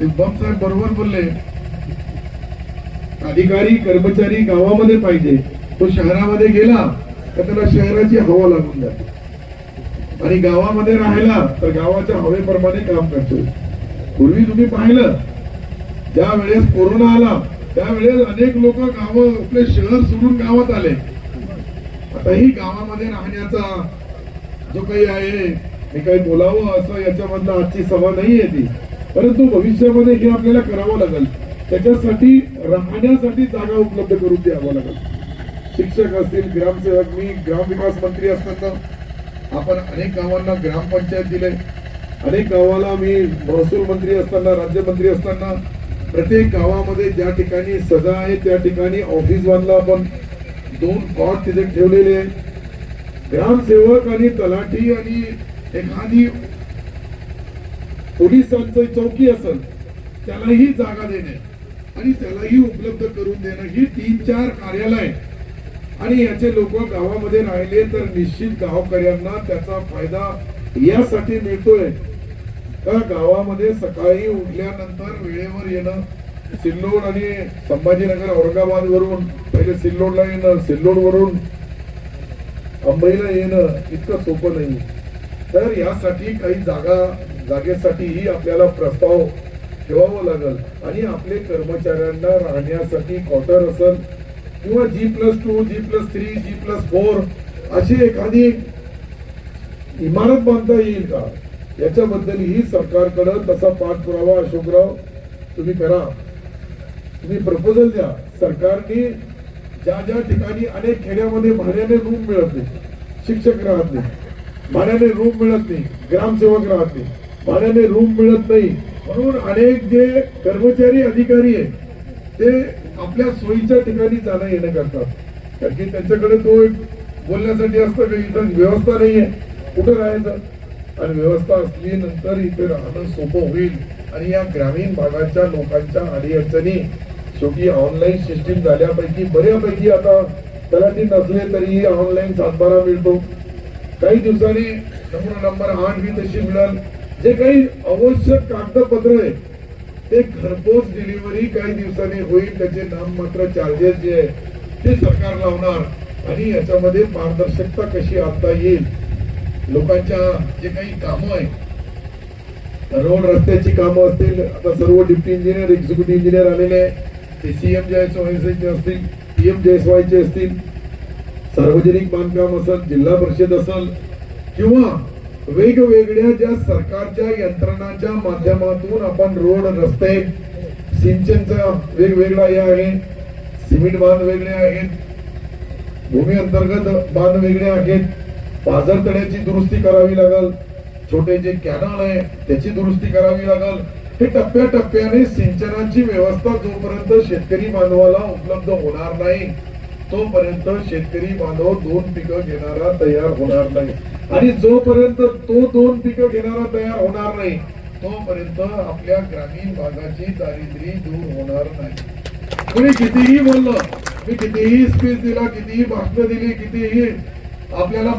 ते साहेब बरोबर बोलले. अधिकारी कर्मचारी गावामध्ये पाहिजे. तो शहरामध्ये गेला तर त्याला शहराची हवा लागून जाते. आणि गावामध्ये राहिला तर गावाच्या हवेप्रमाणे काम करतो. पूर्वी तुम्ही पाहिलं ज्या वेळेस कोरोना आला त्यावेळेस अनेक लोक गाव आपले शहर सोडून गावात आले. आताही गावामध्ये राहण्याचा जो काही आहे हे काही बोलावं असं याच्यामधलं आजची सभा नाही आहे ती. परंतु भविष्यामध्ये हे आपल्याला करावं लागेल. त्याच्यासाठी राहण्यासाठी जागा उपलब्ध करून द्यावं लागेल. शिक्षक असतील ग्रामसेवक मी ग्रामविकास मंत्री असताना आपण अनेक गावांना ग्रामपंचायत दिले. अनेक गावाला मी महसूल मंत्री असताना राज्यमंत्री असताना प्रत्येक गावामध्ये ज्या ठिकाणी सजा आहे त्या ठिकाणी ऑफिस बांधला आपण दोन कॉट तिथे ठेवलेले आहे ग्रामसेवक आणि तलाठी आणि एखादी पोलिसांचं चौकी असेल त्यालाही जागा देणे आणि त्यालाही उपलब्ध करून देणं ही तीन चार कार्यालय. आणि याचे लोक गावामध्ये राहिले तर निश्चित गावकऱ्यांना त्याचा फायदा यासाठी मिळतोय. का गावामध्ये सकाळी उठल्यानंतर वेळेवर येणं? सिल्लोड आणि संभाजीनगर औरंगाबाद वरून पहिले सिल्लोडला येणं सिल्लोड वरून अंबईला येणं इतकं सोपं नाही. तर यासाठी काही जागा जागेसाठीही आपल्याला प्रस्ताव ठेवावं लागेल. आणि आपले कर्मचाऱ्यांना राहण्यासाठी क्वार्टर असेल किंवा G plus two G plus three G plus four अशी एखादी इमारत बांधता येईल का? याच्याबद्दलही सरकारकडे तसा पाठपुरावा अशोकराव तुम्ही करा. तुम्ही प्रपोजल द्या. सरकारने ज्या ज्या ठिकाणी अनेक खेड्यामध्ये भाड्याने रूम मिळत नाही शिक्षक राहत नाही भाड्याने रूम मिळत नाही ग्रामसेवक राहत नाही भाड्याने रूम मिळत नाही. म्हणून अनेक जे कर्मचारी अधिकारी आहेत ते आपल्या सोयीच्या ठिकाणी जाणं येणं करतात. कारण की त्यांच्याकडे तो एक बोलण्यासाठी असतं की इथं व्यवस्था नाहीये. कुठं राहायचं? आणि व्यवस्था असली नंतर इथे राहणं सोपं होईल. आणि या ग्रामीण भागाच्या लोकांच्या अडीअडचणी शेवटी ऑनलाईन सिस्टीम झाल्यापैकी बऱ्यापैकी आता तलाठी नसले तरीही ऑनलाईन सातबारा मिळतो. काही दिवसांनी नमुना नंबर आठ ही तशी मिळेल. जे काही आवश्यक कागदपत्र आहे ते घरपोच डिलिव्हरी काही दिवसांनी होईल त्याचे नाममात्र चार्जेस जे आहे ते सरकार लावणार आणि याच्यामध्ये पारदर्शकता कशी आणता येईल लोकांच्या जे काही कामं आहेत रोड रस्त्याची कामं असतील आता सर्व डिप्टी इंजिनियर एक्झिक्युटिव्ह इंजिनियर आलेले आहेत ते सीएम चे असतील पीएम चे असतील सार्वजनिक बांधकाम असेल जिल्हा परिषद असेल किंवा वेगवेगळ्या ज्या सरकारच्या यंत्रणाच्या माध्यमातून आपण रोड रस्ते सिंचनचा वेगवेगळा हे आहे सिमेंट बांध वेगळे आहेत भूमी अंतर्गत बांध वेगळे आहेत पाझर तळ्याची दुरुस्ती करावी लागल छोटे जे कॅनल आहे त्याची दुरुस्ती करावी लागल. हे टप्प्याटप्प्याने सिंचनाची व्यवस्था जोपर्यंत शेतकरी बांधवाला उपलब्ध होणार नाही तोपर्यंत शेतकरी बांधव दोन पिकं घेणारा तयार होणार नाही. आणि जोपर्यंत तो दोन पिकं घेणारा तयार होणार नाही तोपर्यंत आपल्या ग्रामीण भागाची दारिद्र्य दूर होणार नाही. तुम्ही कितीही बोललं मी कितीही स्पीच दिला कितीही भाषण दिली कितीही आपल्याला